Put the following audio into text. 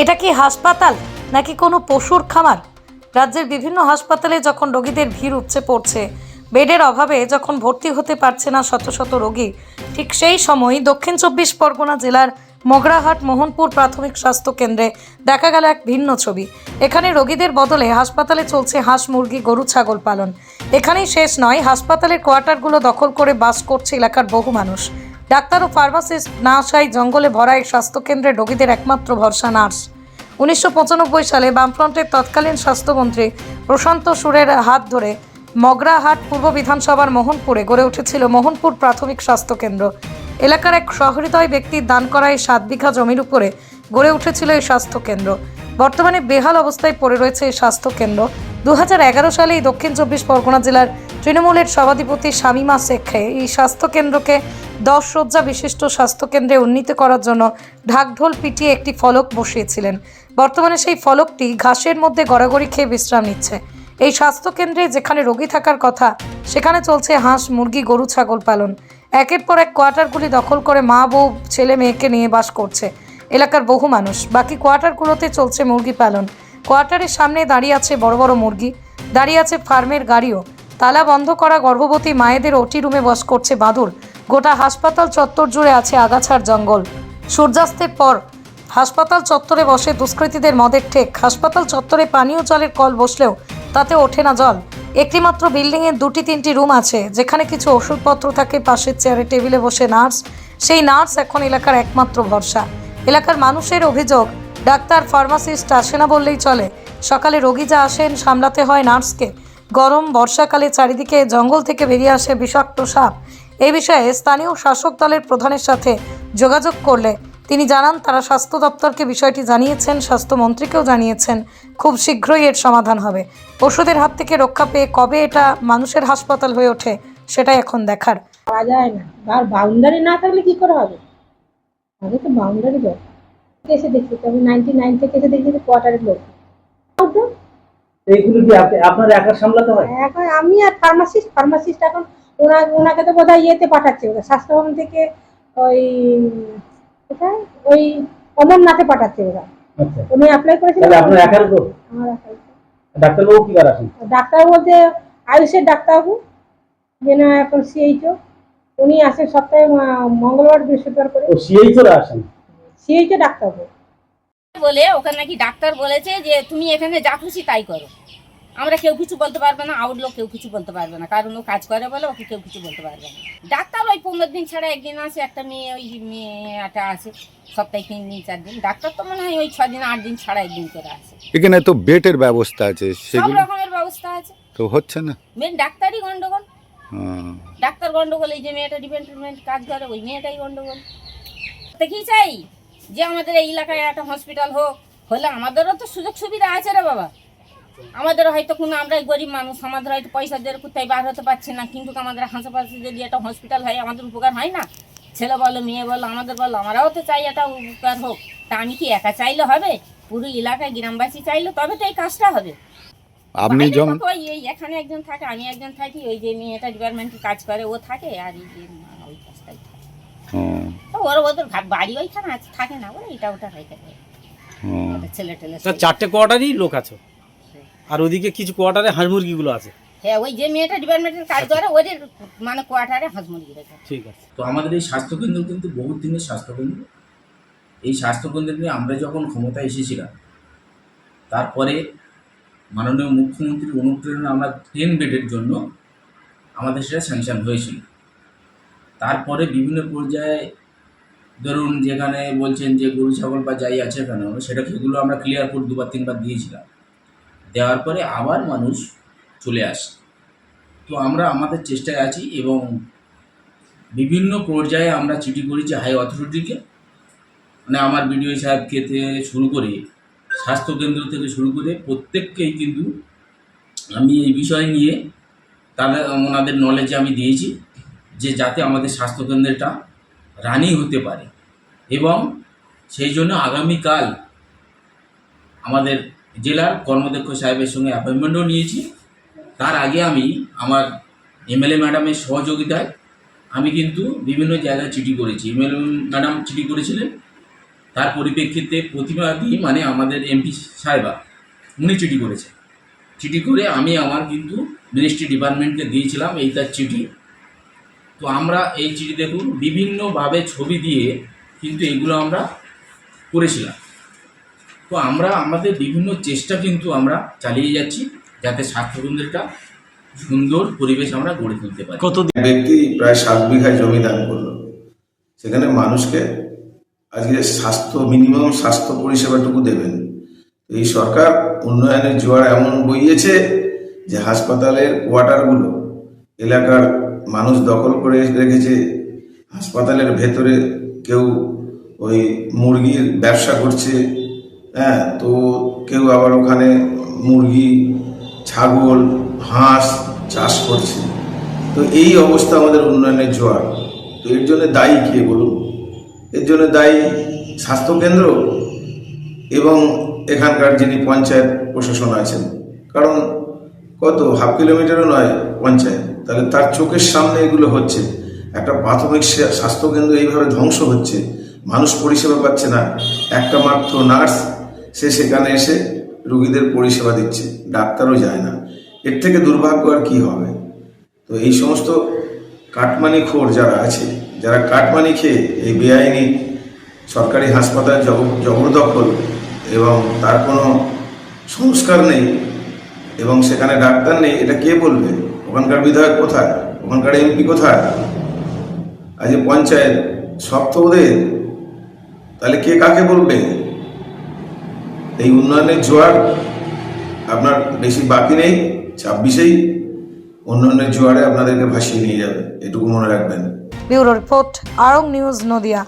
এটা কি হাসপাতাল নাকি কোনো পশুর খামার? রাজ্যের বিভিন্ন হাসপাতালে যখন রোগীদের ভিড় উপচে পড়ছে, বেডের অভাবে যখন ভর্তি হতে পারছে না শত শত রোগী, ঠিক সেই সময় দক্ষিণ চব্বিশ পরগনা জেলার মগরাহাট মোহনপুর প্রাথমিক স্বাস্থ্য কেন্দ্রে দেখা গেল এক ভিন্ন ছবি। এখানে রোগীদের বদলে হাসপাতালে চলছে হাঁস, মুরগি, গরু, ছাগল পালন। এখানেই শেষ নয়, হাসপাতালের কোয়ার্টারগুলো দখল করে বাস করছে এলাকার বহু মানুষ। ডাক্তার ও ফার্মাসিস্ট না আসায় জঙ্গলে ভরা এই স্বাস্থ্যকেন্দ্রে রোগীদের একমাত্র ভরসা নার্স। উনিশশো পঁচানব্বই সালে বামফ্রন্টের তৎকালীন স্বাস্থ্যমন্ত্রী প্রশান্ত সুরের হাত ধরে মগরাহাট পূর্ব বিধানসভার মোহনপুরে গড়ে উঠেছিল মোহনপুর প্রাথমিক স্বাস্থ্যকেন্দ্র। এলাকার এক সহৃদয় ব্যক্তির দান করা এই সাত বিঘা জমির উপরে গড়ে উঠেছিল এই স্বাস্থ্যকেন্দ্র। বর্তমানে বেহাল অবস্থায় পড়ে রয়েছে এই স্বাস্থ্যকেন্দ্র। দুহাজার এগারো সালে এই দক্ষিণ চব্বিশ পরগনা জেলার তৃণমূলের সভাধিপতি শামিমা শেখে এই স্বাস্থ্যকেন্দ্রকে দশ শয্যা বিশিষ্ট স্বাস্থ্যকেন্দ্রে উন্নীত করার জন্য ঢাকঢোল পিটিয়ে একটি ফলক বসিয়েছিলেন। বর্তমানে সেই ফলকটি ঘাসের মধ্যে গড়াগড়ি খেয়ে বিশ্রাম নিচ্ছে। এই স্বাস্থ্যকেন্দ্রে যেখানে রোগী থাকার কথা, সেখানে চলছে হাঁস, মুরগি, গরু, ছাগল পালন। একের পর এক কোয়ার্টারগুলি দখল করে মা, বউ, ছেলে, মেয়েকে নিয়ে বাস করছে এলাকার বহু মানুষ। বাকি কোয়ার্টারগুলোতে চলছে মুরগি পালন। কোয়ার্টারের সামনে দাঁড়িয়ে আছে বড় বড় মুরগি, দাঁড়িয়ে আছে ফার্মের গাড়িও। তালা বন্ধ করা গর্ভবতী মায়েদের ওটি রুমে বস করছে বাদুর গোটা হাসপাতাল চত্বর জুড়ে আছে আগাছার জঙ্গল। সূর্যাস্তের পর হাসপাতাল চত্বরে বসে দুষ্কৃতীদের মদের ঠেক। হাসপাতাল চত্বরে পানীয় জলের কল বসলেও তাতে ওঠে না জল। একটিমাত্র বিল্ডিংয়ের দুটি, তিনটি রুম আছে, যেখানে কিছু ওষুধপত্র থাকে, পাশের চেয়ারে টেবিলে বসে নার্স। সেই নার্স এখন এলাকার একমাত্র ভরসা। এলাকার মানুষের অভিযোগ, ডাক্তার, ফার্মাসিস্ট আসে না বললেই চলে। সকালে রোগী যা আসেন সামলাতে হয় নার্সকে। গরম বর্ষাকালে চারিদিকে জঙ্গল থেকে বেরিয়ে আসে বিষাক্ত সাপ। এই বিষয়ে স্থানীয় শাসক দলের প্রধানের সাথে যোগাযোগ করলে তিনি জানান, তারা স্বাস্থ্য দপ্তরকে বিষয়টি জানিয়েছেন, স্বাস্থ্যমন্ত্রীকেও জানিয়েছেন, খুব শীঘ্রই এর সমাধান হবে। ওষুধের হাত থেকে রক্ষা পেয়ে কবে এটা মানুষের হাসপাতাল হয়ে ওঠে, সেটাই এখন দেখার। যায় না। আর বাউন্ডারি না থাকলে কি করে হবে? আগে তো বাউন্ডারি দরকার এসে দেখছি তো আমি নাইনটি নাইন থেকে যে কোয়ার্টারের লোক। এইগুলো কি আপনি- আপনার একা সামলাতে হয়? এখন আমি আর ফার্মাসিস্ট ফার্মাসিস্ট এখন ওনা ওনাকে তো বোধহয় ইয়েতে পাঠাচ্ছে স্বাস্থ্যভবন থেকে ওই কোথায়? ওই অমরনাথে পাঠাচ্ছে ওরা। আচ্ছা। উনি অ্যাপ্লাই করেছিলেন। তাহলে আপনার একার তো আমার একাই। ডাক্তারবাবু কি বার আসেন ডাক্তার বলতে আয়ুষের ডাক্তারবাবু যে না এখন সিএইচও উনি আসেন সপ্তাহে মঙ্গলবার বৃহস্পতিবার করে। ও সিএইচওরা আসেন সিএইচও ডাক্তারবাবু। বলে ওখানে নাকি ডাক্তার বলেছে যে তুমি এখানে যা খুশি তাই করো। আমরা কেউ কিছু বলতে পারবে না আউট লোক কেউ কিছু বলতে পারবে না। কারণ ও কাজ করে বলে ওকে কেউ কিছু বলতে পারবে না। ডাক্তার ওই পনেরো দিন ছাড়া একদিন আসে একটা মেয়ে ওই মেয়েটা আসে সপ্তাহে তিন দিন চার দিন। ডাক্তার তো মনে হয় ওই ছ দিন আট দিন ছাড়া একদিন করে আসে। এখানে তো বেটের ব্যবস্থা আছে সব রকমের ব্যবস্থা আছে। তো হচ্ছে না। মেন ডাক্তারই গন্ডগোল। ডাক্তার গন্ডগোল এই যে মেয়েটা ডিপার্টমেন্ট কাজ করে ওই মেয়েটাই গন্ডগোল। তো কি চাই? যে আমাদের এই এলাকায় একটা হসপিটাল হোক হলে আমাদেরও তো সুযোগ সুবিধা আছে রে বাবা। আমাদের হয়তো কোনো আমরাই গরিব মানুষ আমাদের হয়তো পয়সা দিয়ে কোথায় বার হতে পারছে না কিন্তু আমাদের হাসপাতালে যদি একটা হসপিটাল হয় আমাদের উপকার হয় না? ছেলে বলো মেয়ে বলো আমাদের বলো আমরাও তো চাই একটা উপকার হোক। তা আমি কি একা চাইলে হবে? পুরো এলাকায় গ্রামবাসী চাইলে তবে তো এই কাজটা হবে। আপনি এখানে একজন থাকে আমি একজন থাকি ওই যে মেয়েটা ডিপার্টমেন্টে কাজ করে ও থাকে আর এই ওর ওদের ঘা- বাড়ি ওইখানে আছে থাকে না ওরা এটা ওটা হয়ে থাকে ছেলে টেলে চারটে কোয়ার্টারই লোক আছে। আর ওদিকে কিছু কোয়ার্টারে হাঁস মুরগিগুলো আছে। হ্যাঁ ওই যে মেয়েটা ডিপার্টমেন্টের কাজ করে ওদের মানে কোয়ার্টারে হাঁস মুরগি রেখে। ঠিক আছে। তো আমাদের এই স্বাস্থ্যকেন্দ্র কিন্তু বহু দিনের স্বাস্থ্যকেন্দ্র। এই স্বাস্থ্যকেন্দ্র নিয়ে আমরা যখন ক্ষমতায় এসেছিলাম তারপরে মাননীয় মুখ্যমন্ত্রীর অনুপ্রেরণা আমরা টেন বেডের জন্য আমাদের সেটা স্যাংশন হয়েছিল। তারপরে বিভিন্ন পর্যায়ে ধরুন যেখানে বলছেন যে গরু, ছাগল বা যাই আছে কেন সেটা সেগুলো আমরা ক্লিয়ার করে দুবার, তিনবার দিয়েছিলাম। দেওয়ার পরে আবার মানুষ চলে আসে। তো আমরা আমাদের চেষ্টায় আছি এবং বিভিন্ন পর্যায়ে আমরা চিঠি করেছি হাই অথরিটিকে। মানে আমার বিডিও সাহেবকে শুরু করে স্বাস্থ্যকেন্দ্র থেকে শুরু করে প্রত্যেককেই কিন্তু আমি এই বিষয় নিয়ে তাদের, ওনাদের নলেজে আমি দিয়েছি। যে যাতে আমাদের স্বাস্থ্যকেন্দ্রটা রানিং হতে পারে। এবং সেই জন্য আগামীকাল আমাদের জেলার কর্মদক্ষ সাহেবের সঙ্গে অ্যাপয়েন্টমেন্টও নিয়েছি। তার আগে আমি আমার এমএলএ ম্যাডামের সহযোগিতায় আমি কিন্তু বিভিন্ন জায়গায় চিঠি করেছি। এমএলএ ম্যাডাম চিঠি করেছিলেন। তার পরিপ্রেক্ষিতে প্রতিবাদী মানে আমাদের এমপি সাহেবা, উনি চিঠি করেছে চিঠি করে আমি আমার কিন্তু মিনিস্ট্রি ডিপার্টমেন্টকে দিয়েছিলাম এই তার চিঠি। তো আমরা এই চিঠি দেখুন বিভিন্নভাবে ছবি দিয়ে কিন্তু এগুলো আমরা করেছিলাম। তো আমরা আমাদের বিভিন্ন চেষ্টা কিন্তু আমরা চালিয়ে যাচ্ছি যাতে স্বাস্থ্যকেন্দ্রটা সুন্দর পরিবেশ আমরা গড়ে তুলতে পারি। কত ব্যক্তি প্রায় সাত বিঘা জমি দান করল। সেখানে মানুষকে আজকে স্বাস্থ্য মিনিমাম স্বাস্থ্য পরিষেবাটুকু দেবেন। এই সরকার উন্নয়নের জোয়ার এমন বইয়েছে যে হাসপাতালের কোয়ার্টারগুলো এলাকার মানুষ দখল করে রেখেছে, হাসপাতালের ভেতরে কেউ ওই মুরগির ব্যবসা করছে হ্যাঁ তো কেউ আবার ওখানে মুরগি, ছাগল, হাঁস চাষ করছে। তো এই অবস্থা আমাদের উন্নয়নের জোয়ার। তো এর জন্য দায়ী কে বলুন? এর জন্য দায়ী স্বাস্থ্যকেন্দ্র এবং এখানকার যিনি পঞ্চায়েত প্রশাসন আছেন। কারণ কত? হাফ কিলোমিটারও নয় পঞ্চায়েত। তাহলে তার চোখের সামনে এগুলো হচ্ছে। একটা প্রাথমিক স্বাস্থ্যকেন্দ্র এইভাবে ধ্বংস হচ্ছে। মানুষ পরিষেবা পাচ্ছে না। একটা মাত্র নার্স, সে সেখানে এসে রুগীদের পরিষেবা দিচ্ছে। ডাক্তারও যায় না। এর থেকে দুর্ভাগ্য আর কি হবে? তো এই সমস্ত কাটমানি খোর যারা আছে, যারা কাটমানি খেয়ে এই বেআইনি সরকারি হাসপাতাল জব- জবরদখল এবং তার কোনো সংস্কার নেই এবং সেখানে ডাক্তার নেই, এটা কে বলবে? ওখানকার বিধায়ক কোথায়? ওখানকার এমপি কোথায়? আজ পঞ্চায়েত সব তো ওদের। তাহলে কে কাকে বলবে? এই উন্নয়নের জোয়ার আপনার বেশি বাকি নেই, ছাব্বিশেই উন্নয়নের জোয়ারে আপনাদেরকে ভাসিয়ে নিয়ে যাবে। এটুকু মনে রাখবেন। Bureau report Arong news Nadia.